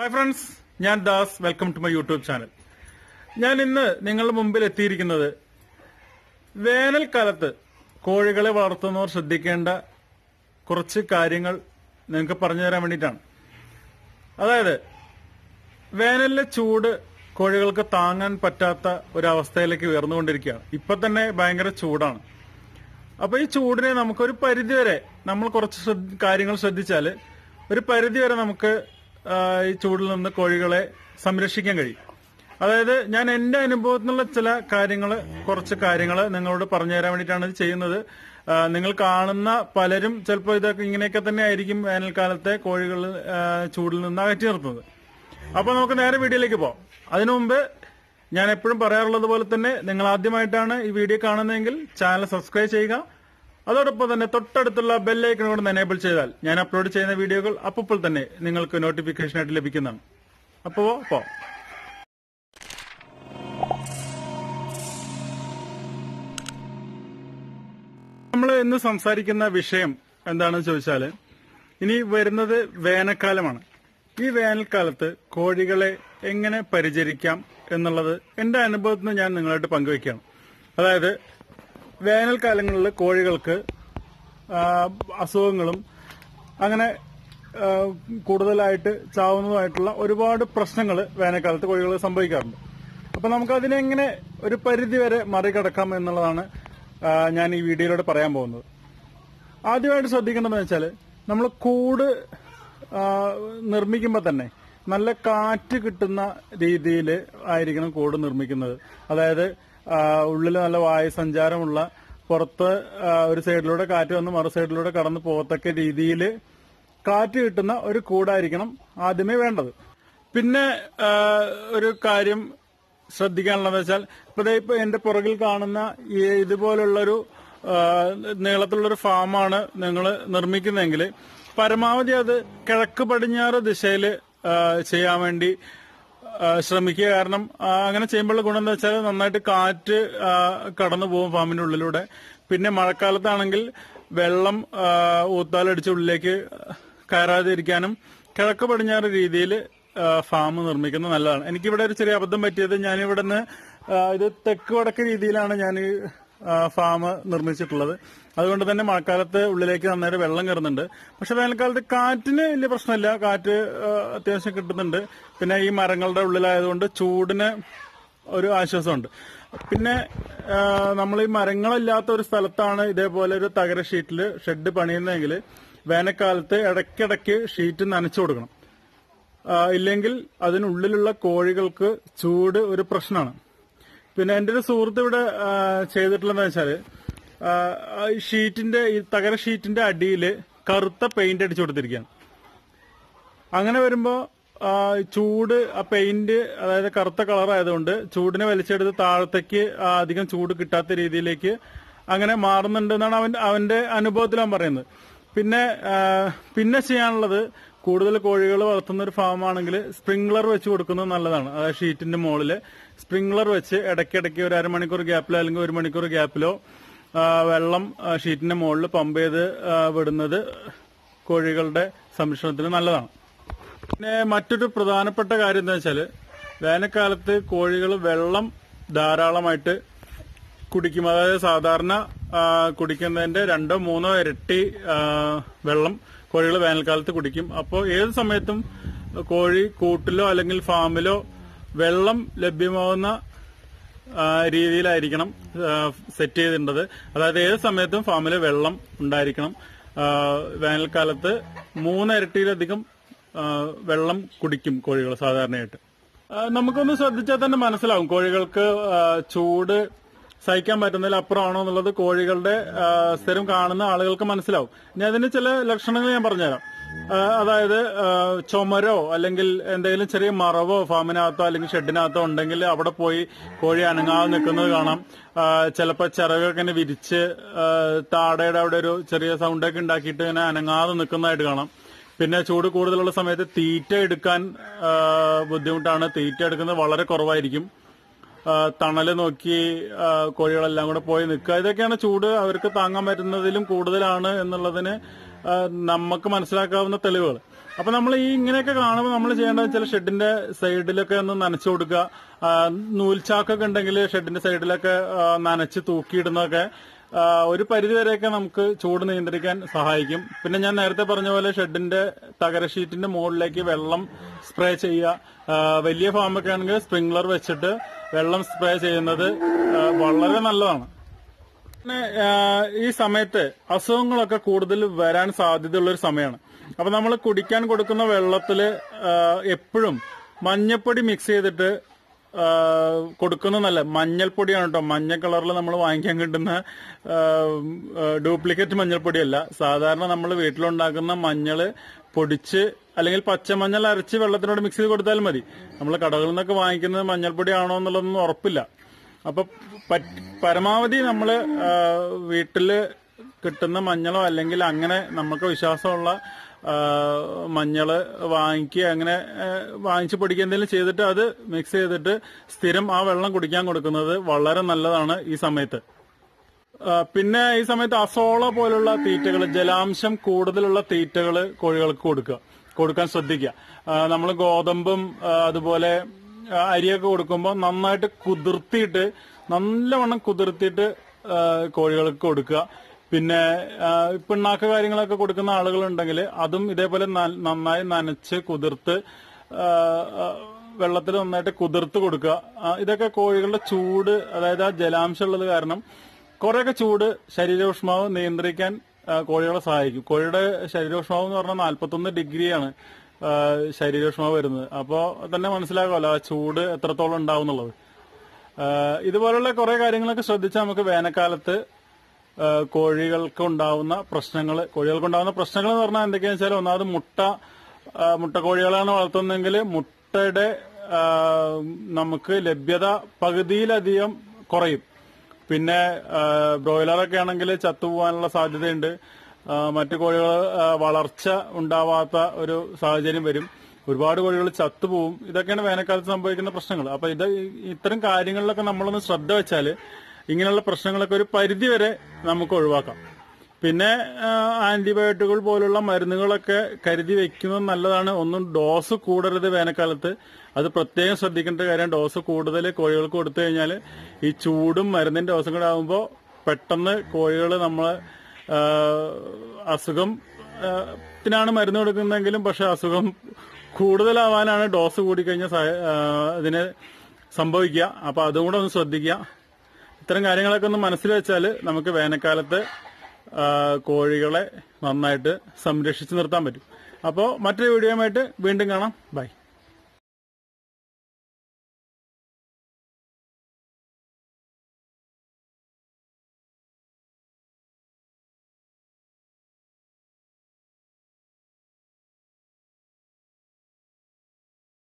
Hi friends ഞാൻ Das. Welcome to my YouTube channel ഞാൻ ഇന്ന് നിങ്ങളുടെ മുമ്പിൽ എത്തിയിരിക്കുന്നത് വേനൽക്കാലത്ത് കോഴികളെ വളർത്തുന്നവർ ശ്രദ്ധിക്കേണ്ട കുറച്ച് കാര്യങ്ങൾ നിങ്ങൾക്ക് പറഞ്ഞു തരാൻ വേണ്ടിയിട്ടാണ്. അതായത് വേനലിലെ ചൂട് കോഴികൾക്ക് താങ്ങാൻ പറ്റാത്ത ഒരവസ്ഥയിലേക്ക് ഉയർന്നുകൊണ്ടിരിക്കുകയാണ്. ഇപ്പൊ തന്നെ ഭയങ്കര ചൂടാണ്. അപ്പൊ ഈ ചൂടിനെ നമുക്കൊരു പരിധിവരെ നമ്മൾ കുറച്ച് കാര്യങ്ങൾ ശ്രദ്ധിച്ചാൽ ഒരു പരിധിവരെ നമുക്ക് ഈ ചൂടിൽ നിന്ന് കോഴികളെ സംരക്ഷിക്കാൻ കഴിയും. അതായത് ഞാൻ എന്റെ അനുഭവത്തിൽ നിന്നുള്ള ചില കാര്യങ്ങൾ കുറച്ച് കാര്യങ്ങൾ നിങ്ങളോട് പറഞ്ഞു തരാൻ വേണ്ടിയിട്ടാണ് ഇത് ചെയ്യുന്നത്. നിങ്ങൾ കാണുന്ന പലരും ചിലപ്പോൾ ഇതൊക്കെ ഇങ്ങനെയൊക്കെ തന്നെ ആയിരിക്കും വേനൽക്കാലത്തെ കോഴികൾ ചൂടിൽ നിന്ന് അകറ്റി നിർത്തുന്നത്. അപ്പൊ നമുക്ക് നേരെ വീഡിയോയിലേക്ക് പോവാം. അതിനു മുമ്പ് ഞാൻ എപ്പോഴും പറയാറുള്ളത് പോലെ തന്നെ നിങ്ങൾ ആദ്യമായിട്ടാണ് ഈ വീഡിയോ കാണുന്നതെങ്കിൽ ചാനൽ സബ്സ്ക്രൈബ് ചെയ്യുക. അതോടൊപ്പം തന്നെ തൊട്ടടുത്തുള്ള ബെല്ലൈക്കൺ കൊണ്ട് എനേബിൾ ചെയ്താൽ ഞാൻ അപ്ലോഡ് ചെയ്യുന്ന വീഡിയോകൾ അപ്പോൾ തന്നെ നിങ്ങൾക്ക് നോട്ടിഫിക്കേഷൻ ആയിട്ട് ലഭിക്കുന്നതാണ്. അപ്പോ പോ. നമ്മൾ ഇന്ന് സംസാരിക്കുന്ന വിഷയം എന്താണെന്ന് ചോദിച്ചാൽ ഇനി വരുന്നത് വേനൽക്കാലമാണ്. ഈ വേനൽക്കാലത്ത് കോഴികളെ എങ്ങനെ പരിചരിക്കാം എന്നുള്ളത് എന്റെ അനുഭവത്തിൽ നിന്ന് ഞാൻ നിങ്ങളായിട്ട് പങ്കുവയ്ക്കുകയാണ്. അതായത് വേനൽക്കാലങ്ങളിൽ കോഴികൾക്ക് അസുഖങ്ങളും അങ്ങനെ കൂടുതലായിട്ട് ചാവുന്നതുമായിട്ടുള്ള ഒരുപാട് പ്രശ്നങ്ങൾ വേനൽക്കാലത്ത് കോഴികൾ സംഭവിക്കാറുണ്ട്. അപ്പൊ നമുക്ക് അതിനെങ്ങനെ ഒരു പരിധി വരെ മറികടക്കാം എന്നുള്ളതാണ് ഞാൻ ഈ വീഡിയോയിലൂടെ പറയാൻ പോകുന്നത്. ആദ്യമായിട്ട് ശ്രദ്ധിക്കേണ്ടതെന്ന് വെച്ചാൽ നമ്മൾ കൂട് നിർമ്മിക്കുമ്പോൾ തന്നെ നല്ല കാറ്റ് കിട്ടുന്ന രീതിയിൽ ആയിരിക്കണം കൂട് നിർമ്മിക്കുന്നത്. അതായത് ഉള്ളിൽ നല്ല വായു സഞ്ചാരമുള്ള പുറത്ത് ഒരു സൈഡിലൂടെ കാറ്റ് വന്ന് മറു സൈഡിലൂടെ കടന്നു പോകത്തക്ക രീതിയിൽ കാറ്റ് കിട്ടുന്ന ഒരു കൂടായിരിക്കണം ആദ്യമേ വേണ്ടത്. പിന്നെ ഒരു കാര്യം ശ്രദ്ധിക്കാനുള്ളത് വെച്ചാൽ ഇപ്പോ ദേ ഇപ്പൊ എന്റെ പുറകിൽ കാണുന്ന ഇതുപോലുള്ളൊരു നീളത്തിലുള്ളൊരു ഫാമാണ് നിങ്ങൾ നിർമ്മിക്കുന്നതെങ്കിൽ പരമാവധി അത് കിഴക്ക് പടിഞ്ഞാറ് ദിശയിൽ ചെയ്യാൻ വേണ്ടി ശ്രമിക്കുക. കാരണം അങ്ങനെ ചെയ്യുമ്പോഴുള്ള ഗുണം എന്താ വെച്ചാൽ നന്നായിട്ട് കാറ്റ് കടന്നു പോകും ഫാമിന്റെ ഉള്ളിലൂടെ പിന്നെ മഴക്കാലത്താണെങ്കിൽ വെള്ളം ഊത്താലടിച്ച് ഉള്ളിലേക്ക് കയറാതിരിക്കാനും കിഴക്ക് പടിഞ്ഞാറ് രീതിയിൽ ഫാം നിർമ്മിക്കുന്നത് നല്ലതാണ്. എനിക്കിവിടെ ഒരു ചെറിയ അബദ്ധം പറ്റിയത് ഞാനിവിടെ നിന്ന് ഇത് തെക്ക് വടക്ക് രീതിയിലാണ് ഞാൻ ഫാം നിർമ്മിച്ചിട്ടുള്ളത്. അതുകൊണ്ട് തന്നെ മഴക്കാലത്ത് ഉള്ളിലേക്ക് നന്നായിട്ട് വെള്ളം കയറുന്നുണ്ട്. പക്ഷെ വേനൽക്കാലത്ത് കാറ്റിന് വലിയ പ്രശ്നമില്ല. കാറ്റ് അത്യാവശ്യം കിട്ടുന്നുണ്ട്. പിന്നെ ഈ മരങ്ങളുടെ ഉള്ളിലായതുകൊണ്ട് ചൂടിന് ഒരു ആശ്വാസമുണ്ട്. പിന്നെ നമ്മൾ ഈ മരങ്ങളില്ലാത്ത ഒരു സ്ഥലത്താണ് ഇതേപോലെ ഒരു തകര ഷീറ്റിൽ ഷെഡ് പണിയുന്നതെങ്കിൽ വേനൽക്കാലത്ത് ഇടയ്ക്കിടയ്ക്ക് ഷീറ്റ് നനച്ചു കൊടുക്കണം. ഇല്ലെങ്കിൽ അതിനുള്ളിലുള്ള കോഴികൾക്ക് ചൂട് ഒരു പ്രശ്നമാണ്. പിന്നെ എന്റെ ഒരു സുഹൃത്ത് ഇവിടെ ചെയ്തിട്ടുള്ളതെന്ന് വെച്ചാൽ ഷീറ്റിന്റെ ഈ തകര ഷീറ്റിന്റെ അടിയിൽ കറുത്ത പെയിന്റ് അടിച്ചു കൊടുത്തിരിക്കുകയാണ്. അങ്ങനെ വരുമ്പോ ചൂട് ആ പെയിന്റ് അതായത് കറുത്ത കളർ ആയതുകൊണ്ട് ചൂടിനെ വലിച്ചെടുത്ത് താഴത്തേക്ക് അധികം ചൂട് കിട്ടാത്ത രീതിയിലേക്ക് അങ്ങനെ മാറുന്നുണ്ട് എന്നാണ് അവൻ അവന്റെ അനുഭവത്തിൽ അവൻ പറയുന്നത്. പിന്നെ പിന്നെ ചെയ്യാനുള്ളത് കൂടുതൽ കോഴികൾ വളർത്തുന്ന ഒരു ഫാം ആണെങ്കിൽ സ്പ്രിംഗ്ലർ വെച്ച് കൊടുക്കുന്നത് നല്ലതാണ്. അതായത് ഷീറ്റിന്റെ മുകളിൽ സ്പ്രിംഗ്ലർ വെച്ച് ഇടയ്ക്കിടയ്ക്ക് ഒരു അരമണിക്കൂർ ഗ്യാപ്പിലോ അല്ലെങ്കിൽ ഒരു മണിക്കൂർ ഗ്യാപ്പിലോ വെള്ളം ഷീറ്റിന്റെ മുകളിൽ പമ്പ് ചെയ്ത് വിടുന്നത് കോഴികളുടെ സംരക്ഷണത്തിന് നല്ലതാണ്. പിന്നെ മറ്റൊരു പ്രധാനപ്പെട്ട കാര്യം എന്താ വെച്ചാൽ വേനൽക്കാലത്ത് കോഴികൾ വെള്ളം ധാരാളമായിട്ട് കുടിക്കും. അതായത് സാധാരണ കുടിക്കുന്നതിന്റെ രണ്ടോ മൂന്നോ ഇരട്ടി വെള്ളം കോഴികൾ വേനൽക്കാലത്ത് കുടിക്കും. അപ്പോൾ ഏത് സമയത്തും കോഴി കൂട്ടിലോ അല്ലെങ്കിൽ ഫാമിലോ വെള്ളം ലഭ്യമാവുന്ന രീതിയിലായിരിക്കണം സെറ്റ് ചെയ്തിട്ടുണ്ടത് അതായത് ഏത് സമയത്തും ഫാമിൽ വെള്ളം ഉണ്ടായിരിക്കണം. വേനൽക്കാലത്ത് മൂന്നിരട്ടിയിലധികം വെള്ളം കുടിക്കും കോഴികൾ സാധാരണയായിട്ട്. നമുക്കൊന്ന് ശ്രദ്ധിച്ചാൽ തന്നെ മനസ്സിലാവും കോഴികൾക്ക് ചൂട് സഹിക്കാൻ പറ്റുന്നതിൽ അപ്പുറമാണോ എന്നുള്ളത് കോഴികളുടെ സ്ഥിരം കാണുന്ന ആളുകൾക്ക് മനസ്സിലാവും. ഇനി അതിന് ചില ലക്ഷണങ്ങൾ ഞാൻ പറഞ്ഞുതരാം. അതായത് ചുമരോ അല്ലെങ്കിൽ എന്തെങ്കിലും ചെറിയ മറവോ ഫാമിനകത്തോ അല്ലെങ്കിൽ ഷെഡിനകത്തോ ഉണ്ടെങ്കിൽ അവിടെ പോയി കോഴി അനങ്ങാതെ നിൽക്കുന്നത് കാണാം. ചിലപ്പോൾ ചിറകൊക്കെ ഇങ്ങനെ വിരിച്ച് താടയുടെ അവിടെ ഒരു ചെറിയ സൗണ്ടൊക്കെ ഉണ്ടാക്കിയിട്ട് ഇങ്ങനെ അനങ്ങാതെ നിൽക്കുന്നതായിട്ട് കാണാം. പിന്നെ ചൂട് കൂടുതലുള്ള സമയത്ത് തീറ്റ എടുക്കാൻ ബുദ്ധിമുട്ടാണ്. തീറ്റ എടുക്കുന്നത് വളരെ കുറവായിരിക്കും. തണൽ നോക്കി കോഴികളെല്ലാം കൂടെ പോയി നിൽക്കുക. ഇതൊക്കെയാണ് ചൂട് അവർക്ക് താങ്ങാൻ പറ്റുന്നതിലും കൂടുതലാണ് എന്നുള്ളതിന് നമുക്ക് മനസ്സിലാക്കാവുന്ന തെളിവുകൾ. അപ്പൊ നമ്മൾ ഈ ഇങ്ങനെയൊക്കെ കാണുമ്പോൾ നമ്മൾ ചെയ്യേണ്ടത് ചില ഷെഡിന്റെ സൈഡിലൊക്കെ ഒന്ന് നനച്ചു കൊടുക്കുക. നൂൽച്ചാക്കൊക്കെ ഉണ്ടെങ്കിൽ ഷെഡിന്റെ സൈഡിലൊക്കെ നനച്ച് തൂക്കിയിടുന്നതൊക്കെ ഒരു പരിധിവരെയൊക്കെ നമുക്ക് ചൂട് നിയന്ത്രിക്കാൻ സഹായിക്കും. പിന്നെ ഞാൻ നേരത്തെ പറഞ്ഞ പോലെ ഷെഡിന്റെ തകര ഷീറ്റിന്റെ മുകളിലേക്ക് വെള്ളം സ്പ്രേ ചെയ്യുക. വലിയ ഫാമൊക്കെ ആണെങ്കിൽ സ്പ്രിംഗ്ലർ വെച്ചിട്ട് വെള്ളം സ്പ്രേ ചെയ്യുന്നത് വളരെ നല്ലതാണ്. പിന്നെ ഈ സമയത്ത് അസുഖങ്ങളൊക്കെ കൂടുതൽ വരാൻ സാധ്യതയുള്ള ഒരു സമയമാണ്. അപ്പൊ നമ്മൾ കുടിക്കാൻ കൊടുക്കുന്ന വെള്ളത്തിൽ എപ്പോഴും മഞ്ഞപ്പൊടി മിക്സ് ചെയ്തിട്ട് ആ, കൊടുക്കുന്നത് മഞ്ഞൾപ്പൊടിയാണ് കേട്ടോ. മഞ്ഞ കളറിൽ നമ്മൾ വാങ്ങിക്കാൻ കിട്ടുന്ന ഡ്യൂപ്ലിക്കേറ്റ് മഞ്ഞൾപ്പൊടിയല്ല. സാധാരണ നമ്മൾ വീട്ടിലുണ്ടാക്കുന്ന മഞ്ഞൾ പൊടിച്ച് അല്ലെങ്കിൽ പച്ചമഞ്ഞൾ അരച്ച് വെള്ളത്തിനോട് മിക്സ് ചെയ്ത് കൊടുത്താലും മതി. നമ്മൾ കടകളിൽ നിന്നൊക്കെ വാങ്ങിക്കുന്നത് മഞ്ഞൾപ്പൊടി ആണോ എന്നുള്ളതൊന്നും ഉറപ്പില്ല. അപ്പൊ പരമാവധി നമ്മൾ വീട്ടിൽ കിട്ടുന്ന മഞ്ഞളോ അല്ലെങ്കിൽ അങ്ങനെ നമുക്ക് വിശ്വാസമുള്ള മഞ്ഞൾ വാങ്ങിക്കുക അങ്ങനെ വാങ്ങിച്ച് പൊടിക്കുക എന്തെങ്കിലും ചെയ്തിട്ട് അത് മിക്സ് ചെയ്തിട്ട് സ്ഥിരം ആ വെള്ളം കുടിക്കാൻ കൊടുക്കുന്നത് വളരെ നല്ലതാണ് ഈ സമയത്ത്. പിന്നെ ഈ സമയത്ത് അസോള പോലുള്ള തീറ്റകൾ ജലാംശം കൂടുതലുള്ള തീറ്റകൾ കോഴികൾക്ക് കൊടുക്കുക കൊടുക്കാൻ ശ്രദ്ധിക്കുക. നമ്മൾ ഗോതമ്പും അതുപോലെ അരിയൊക്കെ കൊടുക്കുമ്പോൾ നന്നായിട്ട് കുതിർത്തിയിട്ട് നല്ലവണ്ണം കുതിർത്തിയിട്ട് കോഴികൾക്ക് കൊടുക്കുക. പിന്നെ പിണ്ണാക്ക കാര്യങ്ങളൊക്കെ കൊടുക്കുന്ന ആളുകളുണ്ടെങ്കിൽ അതും ഇതേപോലെ നന്നായി നനച്ച് കുതിർത്ത് വെള്ളത്തിൽ നന്നായിട്ട് കുതിർത്ത് കൊടുക്കുക. ഇതൊക്കെ കോഴികളുടെ ചൂട് അതായത് ആ ജലാംശം ഉള്ളത് കാരണം കുറെയൊക്കെ ചൂട് ശരീരോഷ്മാവ് നിയന്ത്രിക്കാൻ കോഴികളെ സഹായിക്കും. കോഴിയുടെ ശരീരോഷ്മാവ് എന്ന് പറഞ്ഞാൽ നാൽപ്പത്തൊന്ന് ഡിഗ്രിയാണ് ശരീരോഷ്മാവ് വരുന്നത്. അപ്പോൾ തന്നെ മനസ്സിലാകുമല്ലോ ആ ചൂട് എത്രത്തോളം ഉണ്ടാവും എന്നുള്ളത്. ഇതുപോലുള്ള കുറെ കാര്യങ്ങളൊക്കെ ശ്രദ്ധിച്ചാൽ നമുക്ക് വേനൽക്കാലത്ത് ആ, കോഴികൾക്ക് ഉണ്ടാവുന്ന പ്രശ്നങ്ങൾ കോഴികൾക്കുണ്ടാവുന്ന പ്രശ്നങ്ങൾ എന്ന് പറഞ്ഞാൽ എന്തൊക്കെയാണെന്ന് വെച്ചാൽ ഒന്നാമത് മുട്ട ആ, മുട്ട കോഴികളാണ് വളർത്തുന്നതെങ്കിൽ മുട്ടയുടെ നമുക്ക് ലഭ്യത പകുതിയിലധികം കുറയും. പിന്നെ ബ്രോയിലറൊക്കെ ആണെങ്കിൽ ചത്തുപോകാനുള്ള സാധ്യതയുണ്ട്. മറ്റു കോഴികൾ വളർച്ച ഉണ്ടാവാത്ത ഒരു സാഹചര്യം വരും. ഒരുപാട് കോഴികൾ ചത്തുപോകും ഇതൊക്കെയാണ് വേനൽക്കാലത്ത് സംഭവിക്കുന്ന പ്രശ്നങ്ങൾ. അപ്പൊ ഇത് ഇത്തരം കാര്യങ്ങളിലൊക്കെ നമ്മളൊന്ന് ശ്രദ്ധ വെച്ചാൽ ഇങ്ങനെയുള്ള പ്രശ്നങ്ങളൊക്കെ ഒരു പരിധി വരെ നമുക്ക് ഒഴിവാക്കാം. പിന്നെ ആന്റിബയോട്ടിക്കുകൾ പോലുള്ള മരുന്നുകളൊക്കെ കരുതി വെക്കുന്നത് നല്ലതാണ്. ഒന്നും ഡോസ് കൂടരുത് വേനൽക്കാലത്ത്. അത് പ്രത്യേകം ശ്രദ്ധിക്കേണ്ട കാര്യം ഡോസ് കൂടുതൽ കോഴികൾക്ക് കൊടുത്തു കഴിഞ്ഞാൽ ഈ ചൂടും മരുന്നിന്റെ ഡോസും കൂടെ ആകുമ്പോൾ പെട്ടെന്ന് കോഴികൾ നമ്മൾ അസുഖം ത്തിനാണ് മരുന്ന് കൊടുക്കുന്നതെങ്കിലും പക്ഷെ അസുഖം കൂടുതലാവാനാണ് ഡോസ് കൂടിക്കഴിഞ്ഞാൽ അതിന് സംഭവിക്കുക. അപ്പൊ അതും കൂടെ ഒന്ന് ശ്രദ്ധിക്കുക. ഇത്തരം കാര്യങ്ങളൊക്കെ ഒന്ന് മനസ്സിൽ വെച്ചാൽ നമുക്ക് വേനൽക്കാലത്ത് കോഴികളെ നന്നായിട്ട് സംരക്ഷിച്ചു നിർത്താൻ പറ്റും. അപ്പോൾ മറ്റൊരു വീഡിയോയുമായിട്ട് വീണ്ടും കാണാം. ബൈ.